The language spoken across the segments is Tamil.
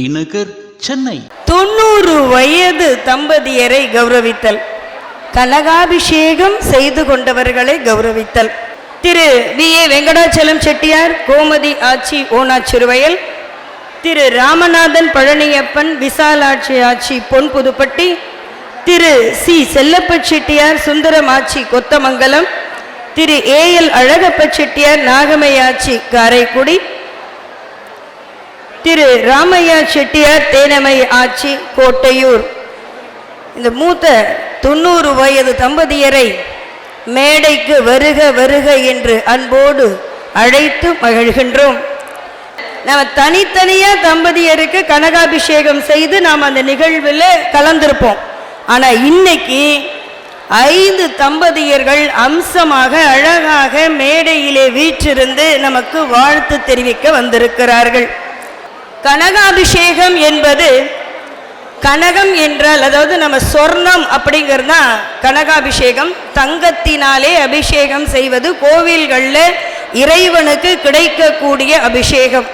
T Nagar Chennai. தொண்ணூறு வயது தம்பதியரை கௌரவித்தல். கனகாபிஷேகம் செய்து கொண்டவர்களை கௌரவித்தல். Thiru V. A. Venkatachalam Chettiar Gomathi Aachi Onachiruvayal Thiru Ramanathan Palaniappan Visalakshi Aachi Pon Puduppatti. Thiru C. Chellappa Chettiar Sundaram Aachi Kothamangalam. Thiru A. L. Alagappa Chettiar Nagamaiyachi Karaikudi. Thiru Ramaiya Chettiar Thenammai Aachi Kottaiyur. இந்த மூத்த தொண்ணூறு வயது தம்பதியரை மேடைக்கு வருக வருக என்று அன்போடு அழைத்து மகிழ்கின்றோம். நம்ம தனித்தனியாக தம்பதியருக்கு கனகாபிஷேகம் செய்து நாம் அந்த நிகழ்வில் கலந்திருப்போம். ஆனால் இன்னைக்கு ஐந்து தம்பதியர்கள் அம்சமாக அழகாக மேடையிலே வீற்றிருந்து நமக்கு வாழ்த்து தெரிவிக்க வந்திருக்கிறார்கள். கனகாபிஷேகம் என்பது கனகம் என்றால் அதாவது நம்ம சொர்ணம் அப்படிங்கிறது தான் கனகாபிஷேகம். தங்கத்தினாலே அபிஷேகம் செய்வது கோவில்களில் இறைவனுக்கு கிடைக்கக்கூடிய அபிஷேகம்.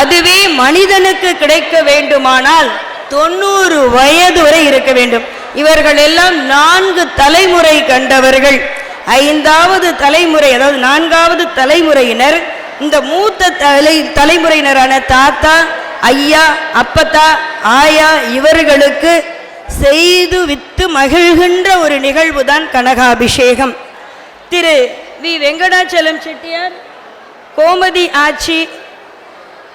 அதுவே மனிதனுக்கு கிடைக்க வேண்டுமானால் தொண்ணூறு வயது வரை இருக்க வேண்டும். இவர்கள் எல்லாம் நான்கு தலைமுறை கண்டவர்கள். ஐந்தாவது தலைமுறை அதாவது நான்காவது தலைமுறையினர். இந்த மூத்த தலை தலைமுறையினரான தாத்தா ஐயா அப்பத்தா ஆயா இவர்களுக்கு செய்து வித்து மகிழ்கின்ற ஒரு நிகழ்வு தான் கனகாபிஷேகம். திரு வி. வெங்கடாச்சலம் செட்டியார் கோமதி ஆட்சி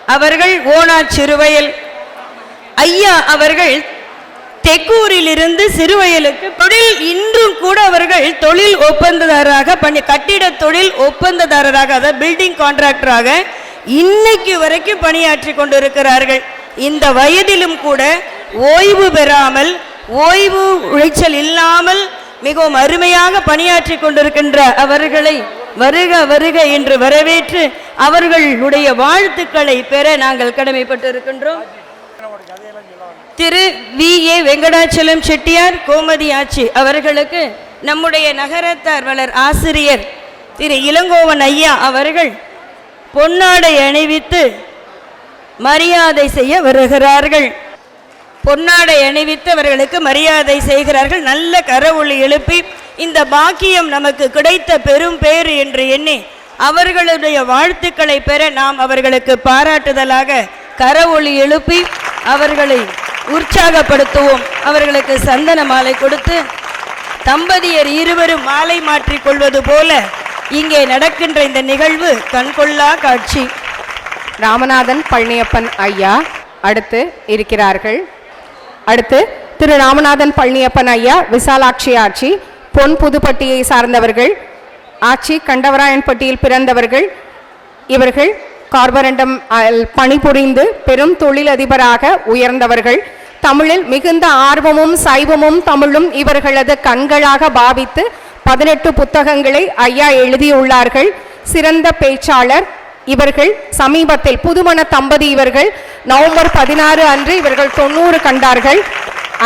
அவர்கள் ஓனா சிறுவயல் ஐயா அவர்கள் தெக்கூரிலிருந்து சிறுவயலுக்கு தொழில் இன்றும் கூட அவர்கள் தொழில் ஒப்பந்ததாரராக பண்ணி கட்டிட தொழில் ஒப்பந்ததாரராக அதாவது பில்டிங் கான்ட்ராக்டராக இன்னைக்கு வரைக்கும் பணியாற்றி கொண்டிருக்கிறார்கள். இந்த வயதிலும் கூட ஓய்வு பெறாமல் ஓய்வு உளைச்சல் இல்லாமல் மிகவும் அருமையாக பணியாற்றி கொண்டிருக்கின்ற அவர்களை வருக வருக என்று வரவேற்று அவர்களுடைய வாழ்த்துக்களை பெற நாங்கள் கடமைப்பட்டிருக்கின்றோம். திரு வி. ஏ. வெங்கடாச்சலம் செட்டியார் கோமதி ஆட்சி அவர்களுக்கு நம்முடைய நகரத்தார் வளர் ஆசிரியர் திரு இளங்கோவன் ஐயா அவர்கள் பொன்னாடை அணிவித்து மரியாதை செய்ய வருகிறார்கள். பொன்னாடை அணிவித்து அவர்களுக்கு மரியாதை செய்கிறார்கள். நல்ல கரவொளி எழுப்பி இந்த பாக்கியம் நமக்கு கிடைத்த பெரும் பேறு என்று எண்ணி அவர்களுடைய வாழ்த்துக்களை பெற நாம் அவர்களுக்கு பாராட்டுதலாக கரவொளி எழுப்பி அவர்களை உற்சாகப்படுத்துவோம். அவர்களுக்கு சந்தன மாலை கொடுத்து தம்பதியர் இருவரும் மாலை மாற்றிக் கொள்வது போல இங்கே நடக்கின்ற இந்த நிகழ்வு கண்கொள்ளா காட்சி. ராமநாதன் பழனியப்பன் ஐயா அடுத்து இருக்கிறார்கள். அடுத்து திரு ராமநாதன் பழனியப்பன் ஐயா விசாலாட்சி ஆட்சி பொன் புதுப்பட்டியை சார்ந்தவர்கள் ஆட்சி கண்டவராயன்பட்டியில் பிறந்தவர்கள் இவர்கள் கார்பரண்டம் அல் பணிபுரிந்து பெரும் தொழிலதிபராக உயர்ந்தவர்கள். தமிழில் மிகுந்த ஆர்வமும் சைவமும் தமிழும் இவர்களது கண்களாக பாவித்து பதினெட்டு புத்தகங்களை ஐயா எழுதியுள்ளார்கள். சிறந்த பேச்சாளர் இவர்கள். சமீபத்தில் புதுமண தம்பதி இவர்கள். நவம்பர் பதினாறு அன்று இவர்கள் தொண்ணூறு கண்டார்கள்.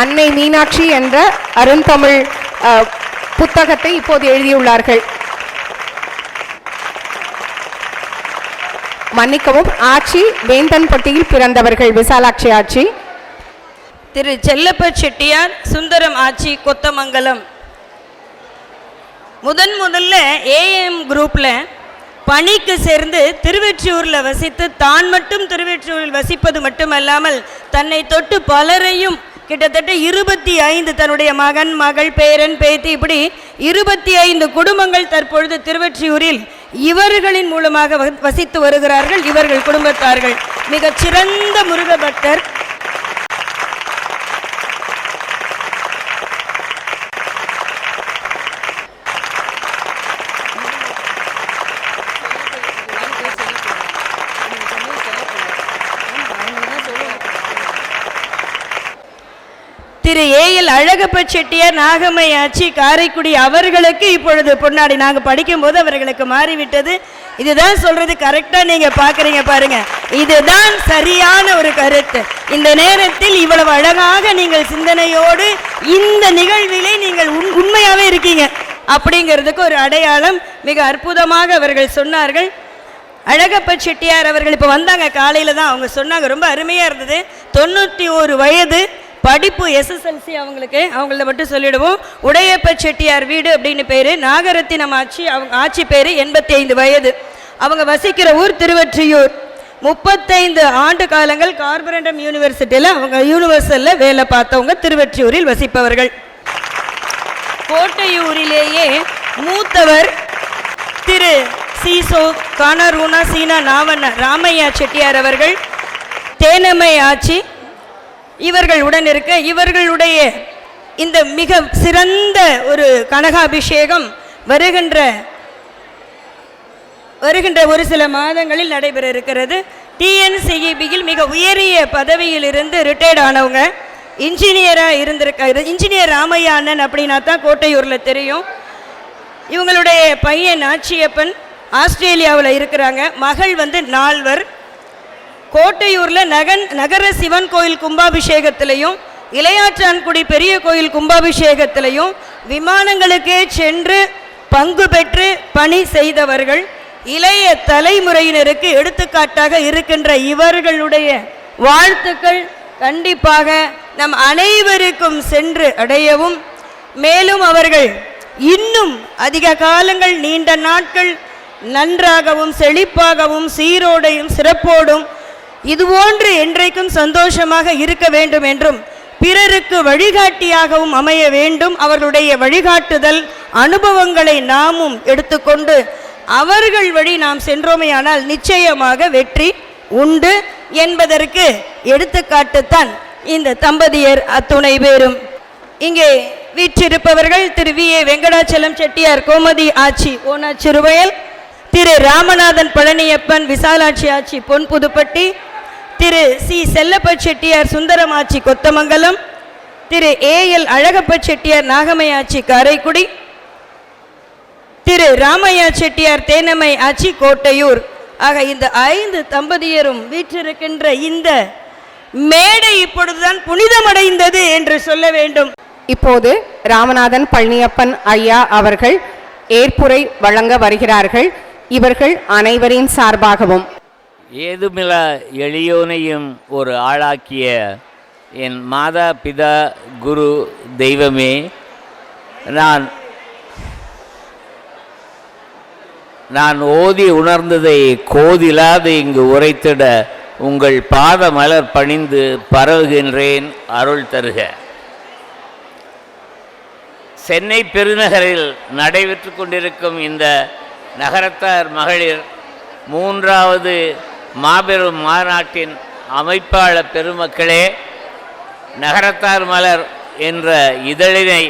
அன்னை மீனாட்சி என்ற அருந்தமிழ் புத்தகத்தை இப்போது எழுதியுள்ளார்கள். மன்னிக்கவும் ஆட்சி வேந்தன்பட்டியில் பிறந்தவர்கள் விசாலாட்சி ஆட்சி திரு செல்லப்ப செட்டியார் சுந்தரம் ஆட்சி கொத்தமங்கலம். முதன் முதல்ல ஏஎம் குரூப்பில் பணிக்கு சேர்ந்து திருவெற்றியூரில் வசித்து தான் மட்டும் திருவெற்றியூரில் வசிப்பது மட்டுமல்லாமல் தன்னை தொட்டு பலரையும் கிட்டத்தட்ட இருபத்தி ஐந்து தன்னுடைய மகன் மகள் பேரன் பேத்தி இப்படி இருபத்தி ஐந்து குடும்பங்கள் தற்பொழுது திருவெற்றியூரில் இவர்களின் மூலமாக வ- வசித்து வருகிறார்கள் இவர்கள் குடும்பத்தார்கள். மிகச்சிறந்த முருக பக்தர் திரு ஏஎல் அழகப்ப செட்டியார் நாகம்மை ஆட்சி காரைக்குடி அவர்களுக்கு இப்பொழுது பொன்னாடி. நாங்கள் படிக்கும்போது அவர்களுக்கு மாறிவிட்டது. இதுதான் சொல்றது கரெக்டாக நீங்கள் பார்க்குறீங்க பாருங்க. இதுதான் சரியான ஒரு கருத்து. இந்த நேரத்தில் இவ்வளவு அழகாக நீங்கள் சிந்தனையோடு இந்த நிகழ்விலே நீங்கள் உண்- உண்மையாகவே இருக்கீங்க. அப்படிங்கிறதுக்கு ஒரு அடையாளம் மிக அற்புதமாக அவர்கள் சொன்னார்கள். அழகப்ப செட்டியார் அவர்கள் இப்போ வந்தாங்க. காலையில் தான் அவங்க சொன்னாங்க. ரொம்ப அருமையாக இருந்தது. தொண்ணூற்றி ஒரு வயது. படிப்பு எஸ்எஸ்எல்சி அவங்களுக்கு அவங்கள மட்டும் சொல்லிடுவோம். உடையப்ப செட்டியார் வீடு அப்படின்னு பேர். நாகரத்தினம் ஆட்சி அவங்க ஆட்சி பேர் எண்பத்தி ஐந்து வயது. அவங்க வசிக்கிற ஊர் திருவற்றியூர். முப்பத்தைந்து ஆண்டு காலங்கள் கார்பரண்டம் யூனிவர்சிட்டியில் அவங்க யூனிவர்சலில் வேலை பார்த்தவங்க திருவற்றியூரில் வசிப்பவர்கள். கோட்டையூரிலேயே மூத்தவர் திரு சீசோ கானரூனா சீனா நாவண்ண ராமையா செட்டியார் அவர்கள். தேனமை ஆட்சி இவர்கள் உடன் இருக்க இவர்களுடைய இந்த மிக சிறந்த ஒரு கனகாபிஷேகம் வருகின்ற வருகின்ற ஒரு சில மாதங்களில் நடைபெற இருக்கிறது டிஎன்சிஇபியில் மிக உயரிய பதவியில் இருந்து ரிட்டையர்ட் ஆனவங்க இன்ஜினியராக இருந்திருக்காரு. இன்ஜினியர் ராமையா அண்ணன் அப்படின்னா தான் கோட்டையூரில் தெரியும். இவங்களுடைய பையன் நாச்சியப்பன் ஆஸ்திரேலியாவில் இருக்கிறாங்க. மகள் வந்து நால்வர். கோட்டையூரில் நகன் நகர சிவன் கோயில் கும்பாபிஷேகத்திலையும் இளையாற்றான்குடி பெரிய கோயில் கும்பாபிஷேகத்திலையும் விமானங்களுக்கே சென்று பங்கு பெற்று பணி செய்தவர்கள் இளைய தலைமுறையினருக்கு எடுத்துக்காட்டாக இருக்கின்ற இவர்களுடைய வாழ்த்துக்கள் கண்டிப்பாக நம் அனைவருக்கும் சென்று அடையவும். மேலும் அவர்கள் இன்னும் அதிக காலங்கள் நீண்ட நாட்கள் நன்றாகவும் செழிப்பாகவும் சீரோடையும் சிறப்போடும் இதுபோன்று என்றைக்கும் சந்தோஷமாக இருக்க வேண்டும் என்றும் பிறருக்கு வழிகாட்டியாகவும் அமைய வேண்டும் அவர்களுடைய வழிகாட்டுதல் அனுபவங்களை நாமும் எடுத்துக்கொண்டு அவர்கள் வழி நாம் சென்றோமேயானால் நிச்சயமாக வெற்றி உண்டு என்பதற்கு எடுத்துக்காட்டுத்தான் இந்த தம்பதியர் அத்துணை பேரும். இங்கே வீற்றிருப்பவர்கள் Thiru V. A. Venkatachalam Chettiar Gomathi Aachi Onachiruvayal Thiru Ramanathan Palaniappan Visalakshi Aachi Pon Puduppatti Thiru C. Chellappa Chettiar Sundaramachi Kothamangalam Thiru A. L. Alagappa Chettiar Nagamaiyachi Karaikudi Thiru Ramaiya Chettiar Thenammai Aachi Kottaiyur. ஆக இந்த ஐந்து தம்பதியரும் வீற்றிருக்கின்ற இந்த மேடை இப்பொழுதுதான் புனிதமடைந்தது என்று சொல்ல வேண்டும். இப்போது ராமநாதன் பழனியப்பன் ஐயா அவர்கள் ஏற்புரை வழங்க வருகிறார்கள். இவர்கள் அனைவரின் சார்பாகவும் ஏதுமில எளியோனையும் ஒரு ஆளாக்கிய என் மாதா பிதா குரு தெய்வமே நான் நான் ஓதி உணர்ந்ததை கோதிலாது இங்கு உரைத்திட உங்கள் பாத மலர் பணிந்து பரவுகின்றேன் அருள் தருக. சென்னை பெருநகரில் நடைபெற்று கொண்டிருக்கும் இந்த நகரத்தார் மகளிர் மூன்றாவது மாபெரும் மாநாட்டின் அமைப்பாளர் பெருமக்களே நகரத்தார் மலர் என்ற இதழினை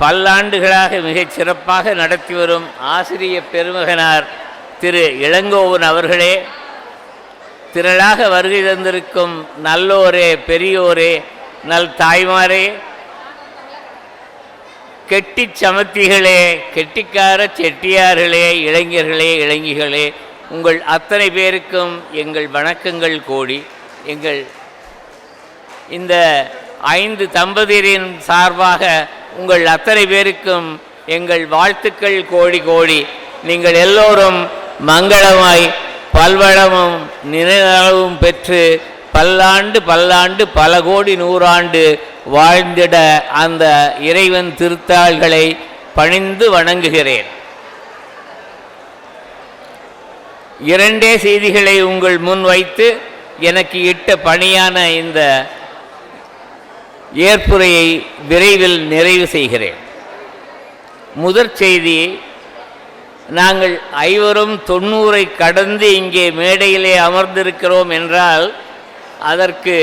பல்லாண்டுகளாக மிகச் சிறப்பாக நடத்தி வரும் ஆசிரிய பெருமகனார் திரு இளங்கோவன் அவர்களே திரளாக வருகை தந்திருக்கும் நல்லோரே பெரியோரே நல் தாய்மாரே கெட்டி சமத்திகளே கெட்டிக்கார செட்டியார்களே இளைஞர்களே இளைஞிகளே உங்கள் அத்தனை பேருக்கும் எங்கள் வணக்கங்கள் கோடி. எங்கள் இந்த ஐந்து தம்பதியரின் சார்பாக உங்கள் அத்தனை பேருக்கும் எங்கள் வாழ்த்துக்கள் கோடி கோடி. நீங்கள் எல்லோரும் மங்களமாய் பல்வளமும் நினைவும் பெற்று பல்லாண்டு பல்லாண்டு பல கோடி நூறாண்டு வாழ்ந்திட அந்த இறைவன் திருத்தாள்களை பணிந்து வணங்குகிறேன். இரண்டே செய்திகளை உங்கள் முன் வைத்து எனக்கு இட்ட பணியான இந்த ஏற்புரையை விரைவில் நிறைவு செய்கிறேன். முதற் செய்தி நாங்கள் ஐவரும் தொண்ணூரை கடந்து இங்கே மேடையிலே அமர்ந்திருக்கிறோம் என்றால் அதற்கு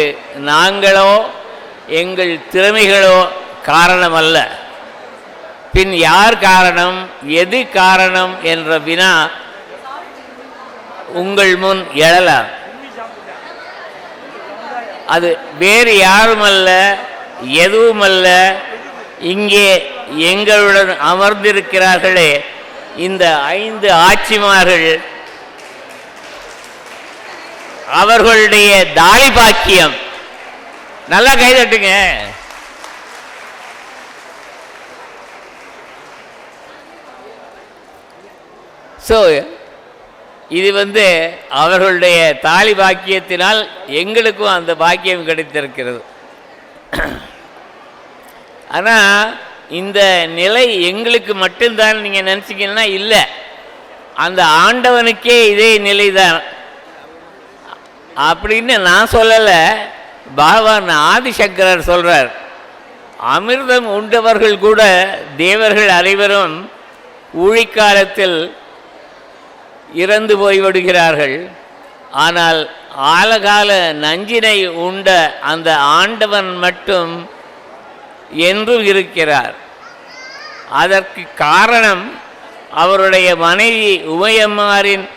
நாங்களோ எங்கள் திறமைகளோ காரணமல்ல. பின் யார் காரணம் எது காரணம் என்ற வினா உங்கள் முன் எழலாம் அது வேறு யாருமல்ல எதுவுமல்ல. இங்கே எங்களுடன் அமர்ந்திருக்கிறார்களே இந்த ஐந்து ஆட்சிமார்கள். அவர்களுடைய தாலி பாக்கியம் நல்லா கைதட்டுங்க ஸோ இது வந்து அவர்களுடைய தாலி பாக்கியத்தினால் எங்களுக்கும் அந்த பாக்கியம் கிடைத்திருக்கிறது. ஆனால் இந்த நிலை எங்களுக்கு மட்டும்தான் நீங்கள் நினச்சிங்கன்னா இல்லை. அந்த ஆண்டவனுக்கே இதே நிலை தான் அப்படின்னு நான் சொல்லலை. பகவான் ஆதிசங்கரர் சொல்கிறார் அமிர்தம் உண்டவர்கள் கூட தேவர்கள் அனைவரும் ஊழிக்காலத்தில் இறந்து போய்விடுகிறார்கள். ஆனால் ஆலகால நஞ்சினை உண்ட அந்த ஆண்டவன் மட்டும் என்றும் இருக்கிறார். அதற்கு காரணம் அவருடைய மனைவி உமையம்மாரின்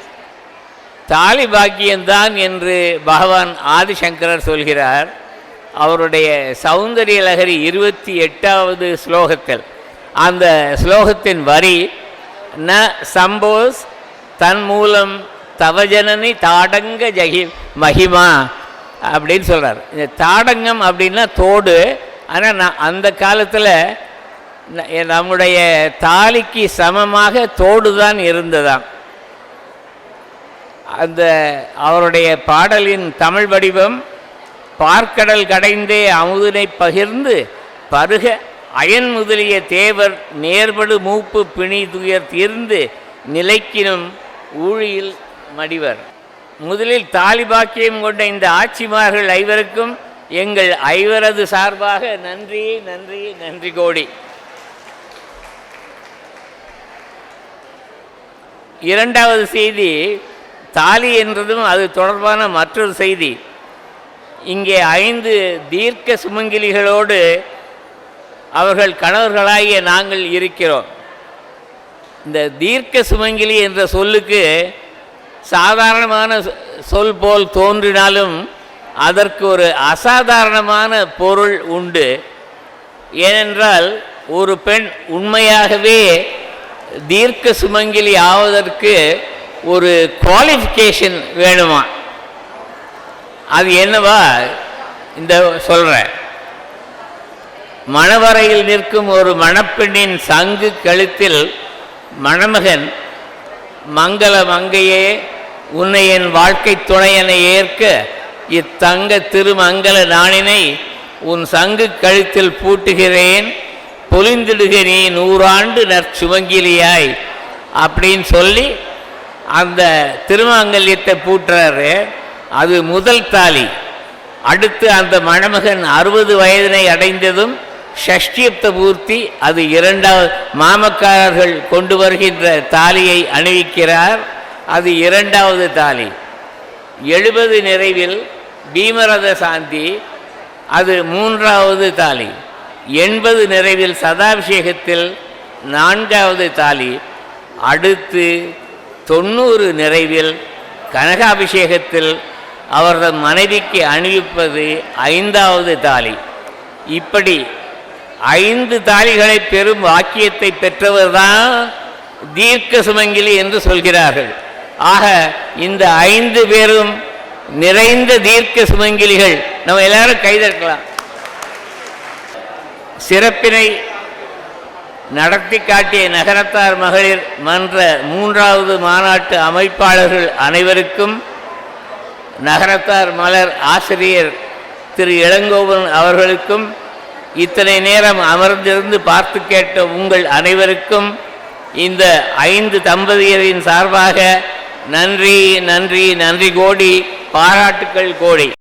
தாலி பாக்கியம்தான் என்று பகவான் ஆதிசங்கரர் சொல்கிறார். அவருடைய சௌந்தரிய லகரி இருபத்தி எட்டாவது ஸ்லோகத்தில். அந்த ஸ்லோகத்தின் வரி ந சம்போஸ் தன் மூலம் தவஜனனி தாடங்க ஜகி மகிமா அப்படின்னு சொல்கிறார் இந்த தாடங்கம் அப்படின்னா தோடு. ஆனால் நான் அந்த காலத்தில் நம்முடைய தாலிக்கு சமமாக தோடு தான் இருந்ததாம். அந்த அவருடைய பாடலின் தமிழ் வடிவம் பார்க்கடல் கடைந்தே அமுதினை பகிர்ந்து பருக அயன் முதலிய தேவர் நேர்படு மூப்பு பிணி துயர் தீர்ந்து நிலைக்கினும் ஊழியில் மடிவர். முதலில் தாலிபாக்கியம் கொண்ட இந்த ஆட்சிமார்கள் ஐவருக்கும் எங்கள் ஐவரது சார்பாக நன்றி நன்றி நன்றி கோடி. இரண்டாவது செய்தி தாலி என்றதும் அது தொடர்பான மற்றொரு செய்தி. இங்கே ஐந்து தீர்க்க சுமங்கிலிகளோடு அவர்கள் கணவர்களாகிய நாங்கள் இருக்கிறோம். இந்த தீர்க்க சுமங்கிலி என்ற சொல்லுக்கு சாதாரணமான சொ- சொல் போல் தோன்றினாலும் அதற்கு ஒரு அசாதாரணமான பொருள் உண்டு. ஏனென்றால் ஒரு பெண் உண்மையாகவே தீர்க்க சுமங்கிலி ஆவதற்கு ஒரு குவாலிஃபிகேஷன் வேணுமா? அது என்னவா இந்த சொல்கிறேன் மணவரையில் நிற்கும் ஒரு மணப்பெண்ணின் சங்கு கழுத்தில் மணமகன் மங்கள மங்கையே உன்னை என் வாழ்க்கை துணையனை ஏற்க இத்தங்க திருமங்கல நாணினை உன் சங்கு கழுத்தில் பூட்டுகிறேன் பொலிந்திடுக நீ நூறாண்டு நற்சுமங்கிலியாய் அப்படின்னு சொல்லி அந்த திருமாங்கல்யத்தை பூட்டுறாரு. அது முதல் தாலி. அடுத்து அந்த மணமகன் அறுபது வயதினை அடைந்ததும் ஷஷ்டியப்த பூர்த்தி அது இரண்டாவது மாமக்காரர்கள் கொண்டு வருகின்ற தாலியை அணிவிக்கிறார். அது இரண்டாவது தாலி. எழுபது நிறைவில் பீமரத சாந்தி அது மூன்றாவது தாலி. எண்பது நிறைவில் சதாபிஷேகத்தில் நான்காவது தாலி. அடுத்து தொண்ணூறு நிறைவில் கனகாபிஷேகத்தில் அவரது மனைவிக்கு அணிவிப்பது ஐந்தாவது தாலி. இப்படி ஐந்து தாலிகளை பெறும் வாக்கியத்தை பெற்றவர்தான் தீர்க்க சுமங்கிலி என்று சொல்கிறார்கள். ஆக இந்த ஐந்து பேரும் நிறைந்த தீர்க்க சுமங்கிலிகள். நம்ம எல்லாரும் கைதற்கலாம் சிறப்பினை நடத்தி காட்டிய நகரத்தார் மகளிர் மன்ற மூன்றாவது மாநாட்டு அமைப்பாளர்கள் அனைவருக்கும் நகரத்தார் மலர் ஆசிரியர் திரு இளங்கோவன் அவர்களுக்கும் இத்தனை நேரம் அமர்ந்திருந்து பார்த்து கேட்ட உங்கள் அனைவருக்கும் இந்த ஐந்து தம்பதியரின் சார்பாக நன்றி நன்றி நன்றி கோடி பாராட்டுக்கள் கோடி.